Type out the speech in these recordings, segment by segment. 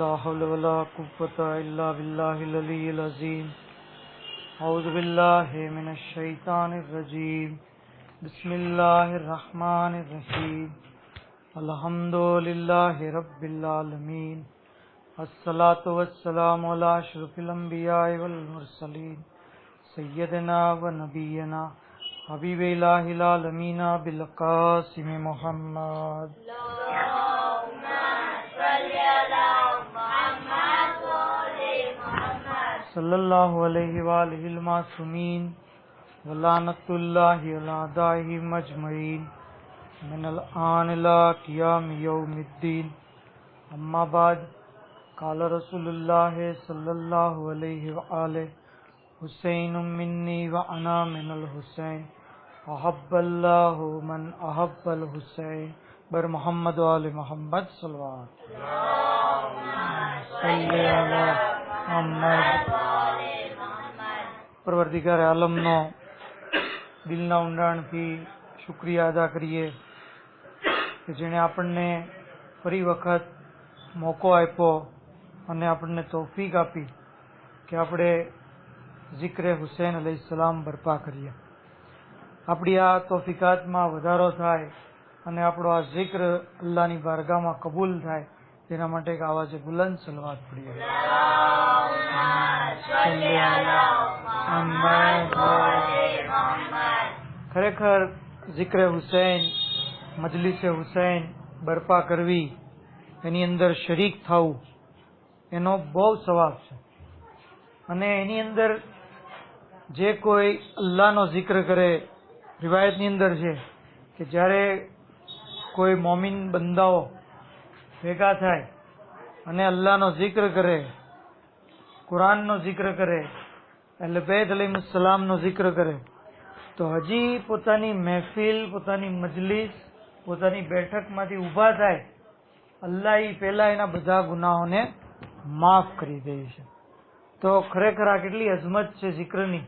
لا حول ولا قوة إلا بالله العلي العظيم. أعوذ بالله من الشيطان الرجيم. بسم الله الرحمن الرحيم. الحمد لله رب العالمين. الصلاة والسلام على أشرف الأنبياء والمرسلين. سيدنا ونبينا. حبيب الله العالمين بالقاسم محمد. اللهم صلی اللہ علیہ وآلہ المعصومین ولانت اللہ علیہ مجمعین من الان لا قیام یوم الدین اما بعد قال رسول اللہ صلی اللہ علیہ وآلہ حسین منی وانا من الحسین احب اللہ من احب الحسین بر محمد وآل محمد صلوات صلی اللہ علیہ محمد પરવર્તિકાર આલમનો દિલના ઊંડાણથી શુક્રિયા અદા કરીએ કે જેણે આપણને ફરી વખત મોકો આપ્યો અને આપણને તોફીક આપી કે આપણે ઝિક્રે હુસૈન અલૈહિ સલામ બરપા કરીએ. આપણી આ તોફીકાતમાં વધારો થાય અને આપણો આ જિક્ર અલ્લાહની બારગાહમાં કબૂલ થાય તેના માટે એક આવાજે બુલંદ સલવાત પડીએ ખરેખર જિક્રે હુસૈન, મજલિસે હુસૈન બરપા કરવી, એની અંદર શરીક થવું, એનો બહુ સવાબ છે. અને એની અંદર જે કોઈ અલ્લાહનો જિક્ર કરે, રિવાયતની અંદર છે કે જ્યારે કોઈ મોમિન બંદાઓ ભેગા થાય અને અલ્લાહનો જિક્ર કરે, કુરાનનો જિક્ર કરે એટલે બેદ અલીમુસલામનો જિક્ર કરે તો હજી પોતાની મહેફિલ, પોતાની મજલિસ, પોતાની બેઠકમાંથી ઊભા થાય, અલ્લાહ એ પહેલા એના બધા ગુનાહોને માફ કરી દે છે. તો ખરેખર આ કેટલી અઝમત છે જિક્રની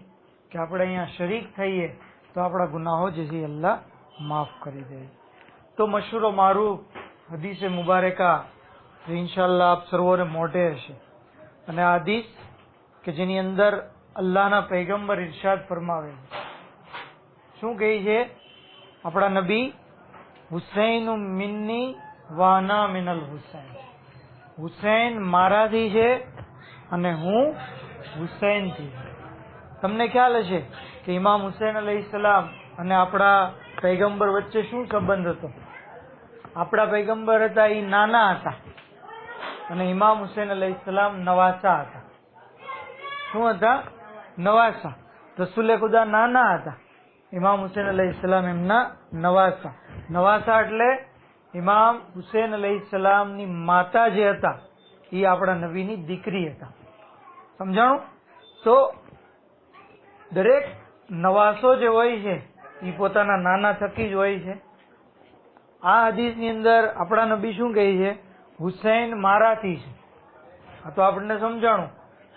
કે આપણે અહીંયા શરીક થઈએ તો આપણા ગુનાહો જેથી અલ્લાહ માફ કરી દે. તો મશહૂરો મારું હદીસે મુબારકા ઇન્શાલ્લાહ આપ સર્વોને મોઢે હશે. અને આ હદીસ કે જેની અંદર અલ્લાહના પૈગંબર ઇરશાદ ફરમાવે છે. શું કહે છે? આપણા નબી હુસૈન મિન્ની વાના મિનલ હુસૈન. હુસૈન મારાથી છે અને હું હુસૈનથી તમને ખ્યાલ હશે કે ઇમામ હુસૈન અલૈહિ અને આપણા પૈગંબર વચ્ચે શું સંબંધ હતો? આપણા પૈગંબર હતા એ નાના હતા અને ઇમામ હુસૈન અલૈહિ સલામ નવાસા હતા. શું હતા? નવાસા. રસુલે ખુદા નાના હતા. ઇમામ હુસેન અલૈહિ સલામ એમના નવાસા. નવાસા એટલે ઇમામ હુસેન અલૈહિ સલામની માતા જે હતા એ આપણા નબીની દીકરી હતા. સમજાણું? તો દરેક નવાસો જે હોય છે એ પોતાના નાના થકી જ હોય છે. આ હદીસની અંદર આપણા નબી શું કહે છે? હુસૈન મારાથી છે. આ તો આપણને સમજાણું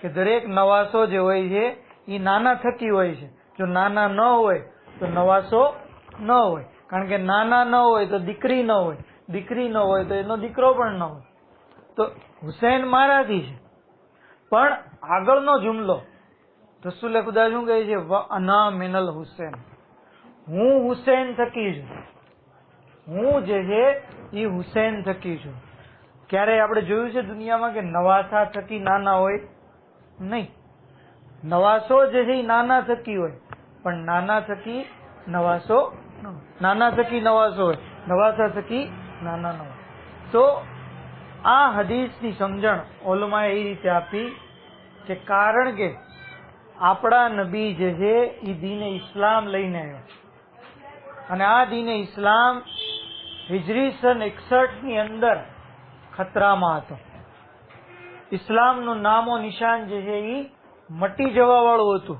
કે દરેક નવાસો જે હોય છે એ નાના થકી હોય છે. જો નાના ન હોય તો નવાસો ન હોય. કારણ કે નાના ન હોય તો દીકરી ન હોય. દીકરી ન હોય તો એનો દીકરો પણ ન હોય. તો હુસૈન મારાથી છે. પણ આગળનો જુમલો. રસુલે ખુદા શું કહે છે? અના મિનલ હુસૈન. હું હુસૈન થકી છું. હું જે છે એ હુસૈન થકી છું. ક્યારે આપણે જોયું છે દુનિયામાં કે નવાસા થકી નાના હોય? નહીં. નવાસો જે છે એ નાના થકી હોય. પણ નાના થકી નવાસો નાના થકી નવાસો નવાસા થકી નાના નવા. તો આ હદીસની સમજણ ઓલમાએ એ રીતે આપી કે કારણ કે આપણા નબી જે છે એ દીને ઇસ્લામ લઈને આવ્યો. અને આ દીને ઇસ્લામ હિજરી સન એકસઠની અંદર ખતરામાં હતો. ઇસ્લામનું નામો નિશાન જે છે એ મટી જવા વાળું હતું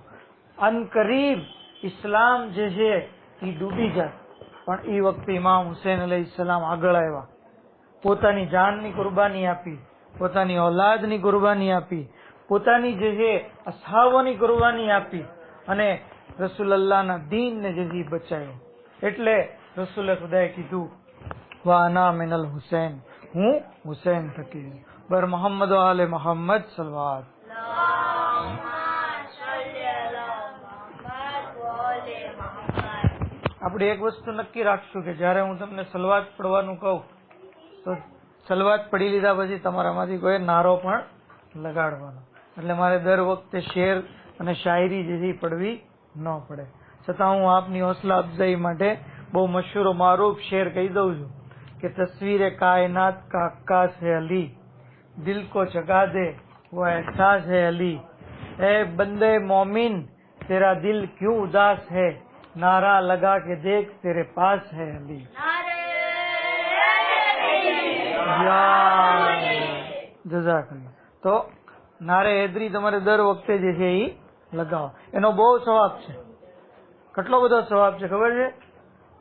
અનકરીબ ઇસ્લામ જે છે એ ડૂબી જાય. પણ એ વખતે ઇમામ હુસેન અલહ ઇસ્લામ આગળ આવ્યા. પોતાની જાનની કુરબાની આપી, પોતાની ઓલાદની કુરબાની આપી, પોતાની જે છે, અસાવોની કુરબાની આપી અને રસુલલ્લાહના દીનને જે બચાવ્યો એટલે રસુલ ખુદાએ કીધું વાના મિનલ હુસૈન. હું હુસૈન થકી. બર મોહમ્મદ આલે મોહમ્મદ સલવાદ આપણે એક વસ્તુ નક્કી રાખશું કે જ્યારે હું તમને સલવાત પડવાનું કહું તો સલવાત પડી લીધા પછી તમારામાંથી કોઈ નારો પણ લગાડવાનો એટલે મારે દર વખતે શેર અને શાયરી જે છે એ પડવી ન પડે છતાં હું આપની હોસલા અફઝાઈ માટે બહુ મશહૂર મારૂફ શેર કહી દઉં છું કે તસવીર કાયનાત કા અક્કાસ है अली दिल को जगा दे वो एहसास है अली ए बंदे मोमिन तेरा दिल क्यों उदास है नारा लगा के देख तेरे पास है अली જઝાકલ્લા તો નારે હેદરી તમારે દર વખતે જે છે એ લગાવો એનો બહુ સ્વભાવ છે કેટલો બધો સ્વભાવ છે ખબર છે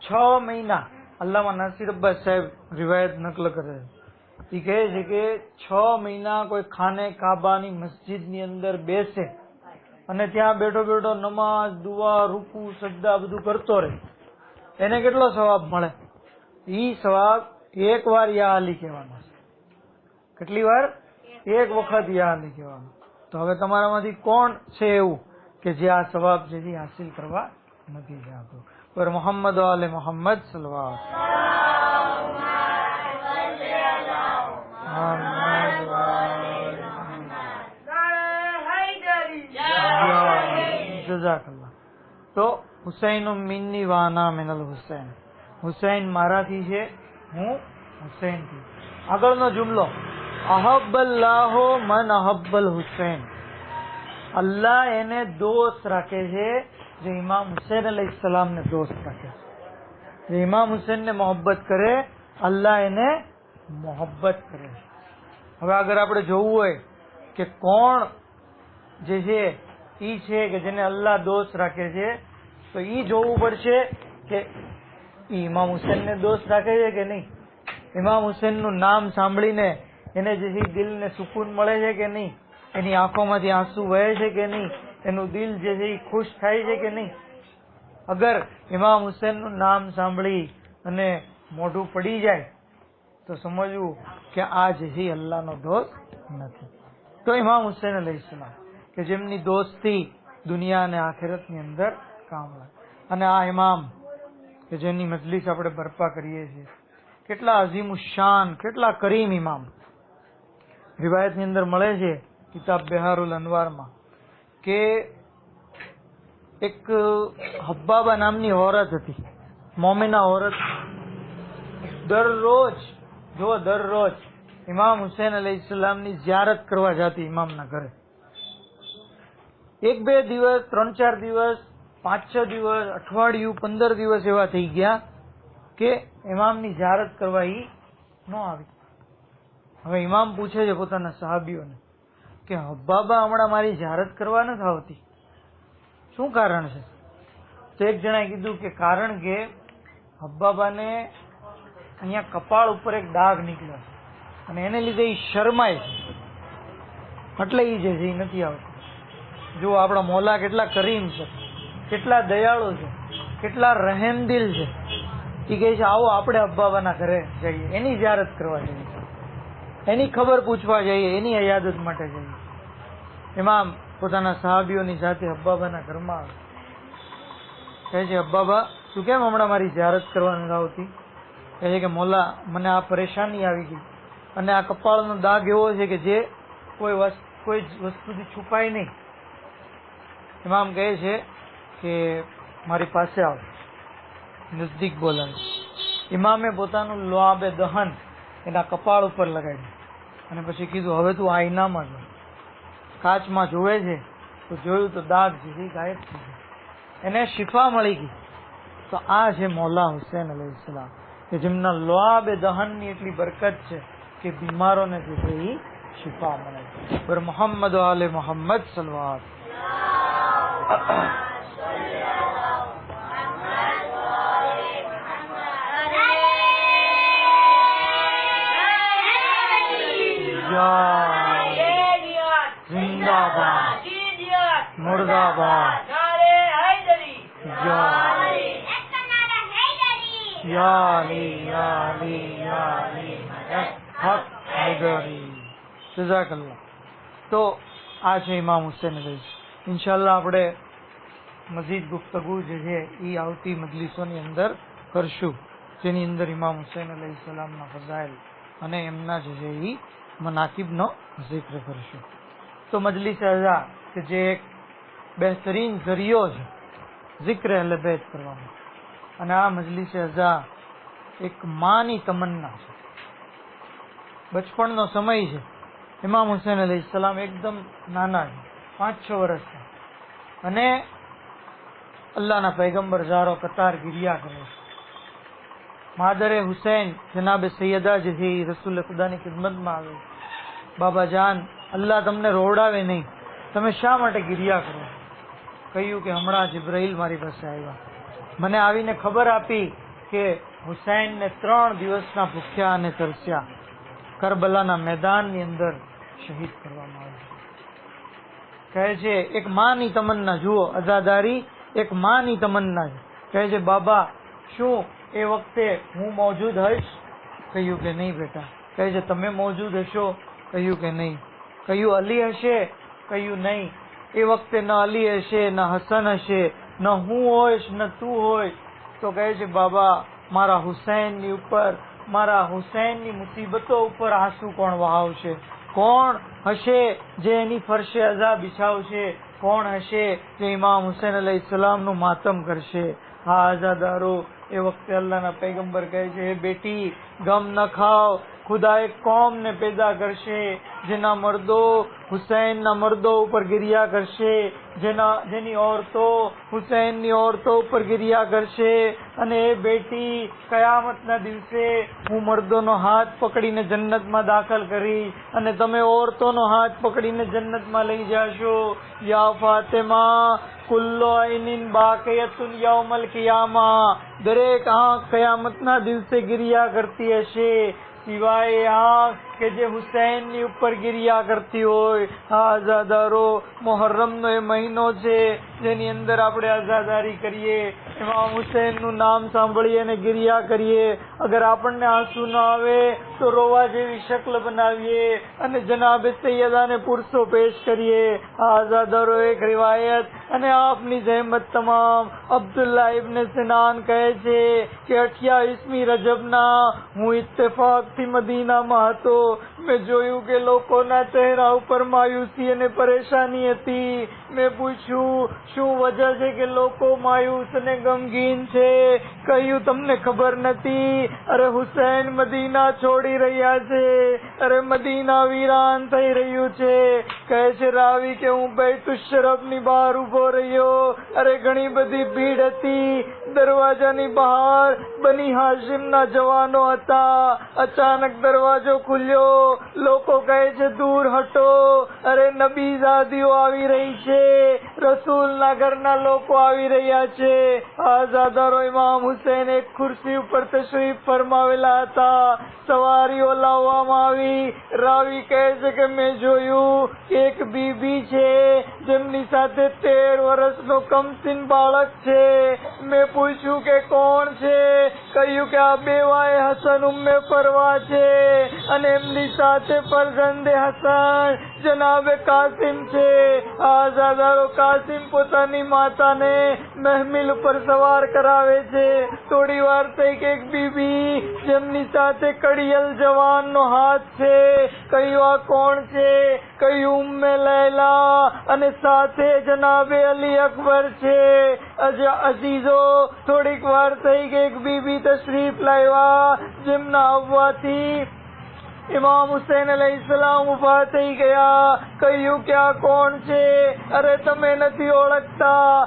છ મહિના અલ્લામા નાસિર અબ્બાસ સાહેબ રિવાયત નકલ કરે છે એ કહે છે કે છ મહિના કોઈ ખાને કાબાની મસ્જિદની અંદર બેસે અને ત્યાં બેઠો બેઠો નમાઝ દુઆ રૂકુ સજ્દા બધું કરતો રહે. એને કેટલો સવાબ મળે? ઈ સવાબ એક વાર યા અલી કહેવાનો છે. કેટલી વાર? એક વખત યા અલી કહેવાનો. તો હવે તમારામાંથી કોણ છે એવું કે જે આ સવાબ છે એ હાસિલ કરવા નથી જાતું પર મોહમ્મદ વાલે મોહમ્મદ સલવાર જઝાકલ્લા તો હુસૈન મિન્ની વાના મિનલ હુસૈન હુસૈન મારાથી છે હું હુસૈનથી આગળનો જુમલો અહબ્બલ્લાહો મન અહબ્બલ હુસૈન અલ્લાહ એને દોસ્ત રાખે છે જે ઇમામ હુસૈન અલૈહિ સલામને દોસ્ત રાખે છે જે ઇમામ હુસૈનને મોહબ્બત કરે અલ્લાહ એને મોહબ્બત કરે છે હવે અગર આપણે જોવું હોય કે કોણ જે છે ઈ છે કે જેને અલ્લાહ દોષ રાખે છે, તો ઈ જોવું પડશે કે ઇમામ હુસેનને દોષ રાખે છે કે નહીં? ઇમામ હુસેનનું નામ સાંભળીને એને જેથી દિલને સુકૂન મળે છે કે નહીં? એની આંખોમાંથી આંસુ વહે છે કે નહીં? એનું દિલ જે છે ખુશ થાય છે કે નહીં? અગર ઇમામ હુસેનનું નામ સાંભળી અને મોઢું પડી જાય, તો સમજવું કે આ જે છે અલ્લાહનો દોષ નથી. તો ઇમામ લઈશ. અલૈહિસ્સલામ કે જેમની દોસ્તી દુનિયા અને આખિરતની અંદર કામ લાગે. અને આ ઇમામ કે જેની મજલિસ આપણે બરપા કરીએ છીએ. કેટલા અઝીમ શાન, કેટલા કરીમ ઇમામ રિવાયતની અંદર મળે છે કિતાબ બિહારુલ અનવારમાં કે એક હબ્બાબા નામની ઓરત હતી. મોમિના ઓરત દરરોજ જો દરરોજ ઇમામ હુસૈન ઇસ્લામની ઝિયારત કરવા જતી ઇમામના ઘરે. એક, બે દિવસ, ત્રણ, ચાર દિવસ, પાંચ, છ દિવસ, અઠવાડિયું, પંદર દિવસ એવા થઈ ગયા કે ઇમામની જારત કરવા ઈ ન આવી. હવે ઇમામ પૂછે છે પોતાના સહાબીઓને કે હબ્બાબા હમણાં મારી જારત કરવા નથી આવતી. શું કારણ છે? તો એક જણાએ કીધું કે કારણ કે હબ્બાબાને અહીંયા કપાળ ઉપર એક ડાઘ નીકળ્યો અને એને લીધે એ શરમાય છે. એટલે એ જે છે એ નથી આવતું. જો આપણા મોલા કેટલા કરીમ છે, કેટલા દયાળુ છે, કેટલા રહેમદિલ છે. એ કહે છે, આવો આપણે અબ્બાબાના ઘરે જઈએ. એની જ્યારત કરવા જઈએ. એની ખબર પૂછવા જઈએ, એની અયાદત માટે જઈએ. એમાં પોતાના સહાબીઓની સાથે અબ્બાબાના ઘરમાં આવે. કહે છે અબ્બાબા તું કેમ હમણાં મારી જ્યારત કરવા નથી આવતી? કહે છે કે, મોલા, મને આ પરેશાની આવી ગઈ. અને આ કપાળનો દાગ એવો છે કે જે કોઈ કોઈ વસ્તુથી છુપાય નહીં. ઇમામ કહે છે કે મારી પાસે આવ. નજદીક બોલાવે. ઇમામે પોતાનું લોઆબે દહન એના કપાળ ઉપર લગાડ્યું. અને પછી કીધું, હવે તું આઈનામાં જો. કાચમાં જોવે છે, તો જોયું તો દાગ જે છે ગાયબ થઈ ગયો એને શિફા મળી ગઈ. તો આ છે મૌલા હુસેન અલૈહિસ્સલામ કે જેમના લોઆબે દહનની એટલી બરકત છે કે બીમારોને જે છે એ શિફા મળે. પર મોહમ્મદ આલે મોહમ્મદ સલવાત જિંદાબાદ મુર્દાબાદ યા અલી યા અલી યા અલી હક હૈદરી ઇન્શાલ્લાહ આપણે મઝીદ ગુફ્તગુ જે છે એ આવતી મજલિસોની અંદર કરશું. જેની અંદર ઇમામ હુસૈન અલૈહિ સલામના ફઝાઇલ અને એમના જે છે એ મનાકિબનો જિક્ર કરશું. તો મજલિસ અઝા, કે જે એક બહેતરીન ઝરિયો છે જિક્ર અહલે બેત કરવાનો. અને આ મજલિસ અઝા એક માની તમન્ના છે. બચપણનો સમય છે. ઇમામ હુસૈન સલામ એકદમ નાના છે. પાંચ છ વર્ષના અને અલ્લાહના પૈગંબર ઝારો કતાર ગિરિયા કરે છે. માદરે હુસૈન જનાબે સૈયદા જેથી રસુલ ખુદાની ખિદમતમાં આવે. બાબા જાન અલ્લાહ તમને રોવડાવે નહીં. તમે શા માટે ગિરિયા કરો? કહ્યું કે હમણાં જિબ્રાઈલ મારી પાસે આવ્યા. મને આવીને ખબર આપી કે હુસૈનને ત્રણ દિવસના ભૂખ્યા અને તરસ્યા. કરબલાના મેદાનની અંદર શહીદ કરવામાં આવ્યા. કહે છે, એક માની તમન્ના જુઓ, અઝાદારી એક માની તમન્ના છે. કહે છે, બાબા, શું એ વખતે હું મોજૂદ હશ કહ્યું કે નહીં બેટા. કહે છે, તમે મોજૂદ હશો? કહ્યું કે નહીં. કહ્યું, અલી હશે? કહ્યું, નહીં. એ વખતે ન અલી હશે, ન હસન હશે, ન હું હોઈશ, ન તું હોય તો કહે છે, બાબા, મારા હુસૈનની ઉપર, મારા હુસૈનની મુસીબતો ઉપર આંસુ કોણ વહાવશે? કોણ હશે જે એની ફરશે અઝા બિછાવશે? કોણ હશે જે ઇમામ હુસેન અલૈહિ ઇસ્લામનું માતમ કરશે? હા આઝાદારો એ વખતે અલ્લાહના પૈગંબર કહે છે, હે બેટી, ગમ ન ખાઓ. ખુદા એક કોમને પેદા કરશે? જેના મર્દો હુસૈનના મર્દો ઉપર ગિરિયા કરશે. જેના, જેની ઓરતો હુસૈનની ઓરતો ઉપર ગિરિયા કરશે. અને એ બેટી કયામતના દિવસે હું મર્દોનો હાથ પકડીને જન્નતમાં દાખલ કરી અને તમે ઓરતોનો હાથ પકડીને જન્નતમાં લઈ જાશો. યા ફાતેમા, કુલ્લો આઈનિન બાકયતુન યૌમલ કિયામા. દરેક આંખ કયામતના દિવસે ગિરિયા કરતી હશે. સિવાય આંખ કે જે હુસૈનની ઉપર ગિરિયા કરતી હોય આ આઝાદારો મોહર્રમનો એ મહિનો છે, જેની અંદર આપણે આઝાદારી કરીએ, એમાં હુસૈનનું નામ સાંભળીએ અને ગિરિયા કરીએ. અગર આપણને આંસુ ન આવે, તો રોવા જેવી શક્લ બનાવીએ અને જનાબે સૈયદાને પુરુષો પેશ કરીએ. આ આઝાદારો એક રિવાયત અને આપની જહેમત તમામ અબ્દુલ્લા ઇબ્ન સિનાન કહે છે કે અઠ્યાવીસમી રજબના હું ઇત્તેફાકથી મદીનામાં હતો. મેં જોયું કે લોકોના ચહેરા ઉપર માયુસી અને પરેશાની હતી. મેં પૂછ્યું, શું વજહ છે કે લોકો માયુસ અને ગમગીન છે? કહ્યું, તમને ખબર નથી? અરે હુસૈન મદીના છોડી રહ્યા છે. અરે મદીના વીરાન થઈ રહ્યું છે. કહે છે, રાવી, કે હું બૈતુશરફ શરફની બહાર ઊભો રહ્યો? અરે, ઘણી બધી ભીડ હતી. દરવાજાની બહાર બની હાશિમ ના જવાનો હતા. અચાનક દરવાજો ખુલ્યો. લોકો કહે છે, દૂર હટો. અરે, નબી ઝાદીઓ આવી રહી છે. રસૂલ ના ઘરના લોકો આવી રહ્યા છે. આઝાદારો ઇમામ હુસેન એક ખુરશી ઉપર તશરીફ ફરમાવેલા હતા. સવારીઓ લાવવામાં આવી. રાવી કહે છે કે, મેં જોયું એક બીબી છે. જેમની સાથે તેર વર્ષનો કમસીન બાળક છે. મેં પૂછ્યું કે કોણ છે? કહ્યું કે આ બેવાએ હસન ઉમ્મે ફરવા છે. અને એમની સાથે ફરજંદે હસન જનાબે કાસિમ છે, આઝાદારો કાસિમ પોતાની માતાને મહેમિલ ઉપર સવાર કરાવે છે. થોડી વાર થઈ કે એક બીબી જેમની સાથે કડિયલ જવાનનો હાથ છે. કયું આ કોણ છે? કયું ઉમ્મે લૈલા. અને સાથે જનાબે અલી અકબર છે. અજીઝો થોડીક વાર થઈ કે એક બીબી તશરીફ લાવ્યા, જેમના આવવાથી ઇમામ હુસેન અલહીસલામ ઊભા થઈ ગયા. કહ્યું કે આ કોણ છે? અરે, તમે નથી ઓળખતા.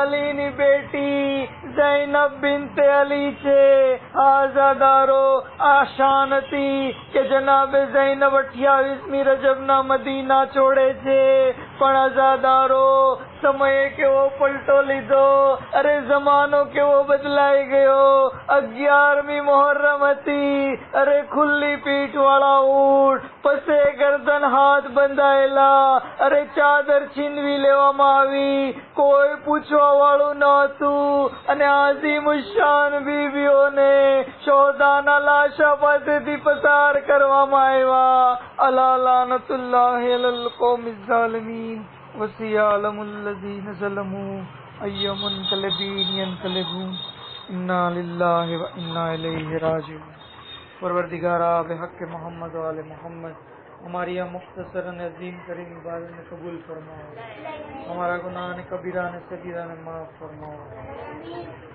અલીની બેટી જૈનબ બિનતે અલી છે. આઝાદારો આ શાન હતી કે જનાબે જૈનબ અઠ્યાવીસમી રજબના મદીના છોડે છે. પણ અઝાદારો સમયે કેવો પલટો લીધો? અરે, જમાનો કેવો બદલાઈ ગયો? અગિયારમી મોહર્રમ હતી. અરે, ખુલ્લી પીઠ વાળા ઊંટ, પસે ગરદન હાથ બંધાયેલા. અરે, ચાદર છીનવી લેવામાં આવી. કોઈ પૂછવા વાળું નહોતું. અને આઝીમ શાન બીબીઓને શોધાના લાશા પાસેથી પસાર કરવામાં આવ્યા. અલા લાનતુલ્લાહ અલલ કૌમિ الظالمین وسیعلم الذین ظلموا ایم انقلبین ینقلبون انا للہ و انا الیہ راجعون. پروردگار آب حق محمد و آل محمد، ہماری یہ مختصر عظیم کریم عبادت نے قبول فرماؤ. ہمارا گناہ نے، کبیرہ نے صغیرہ نے معاف فرماؤ.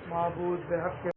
معبود بحق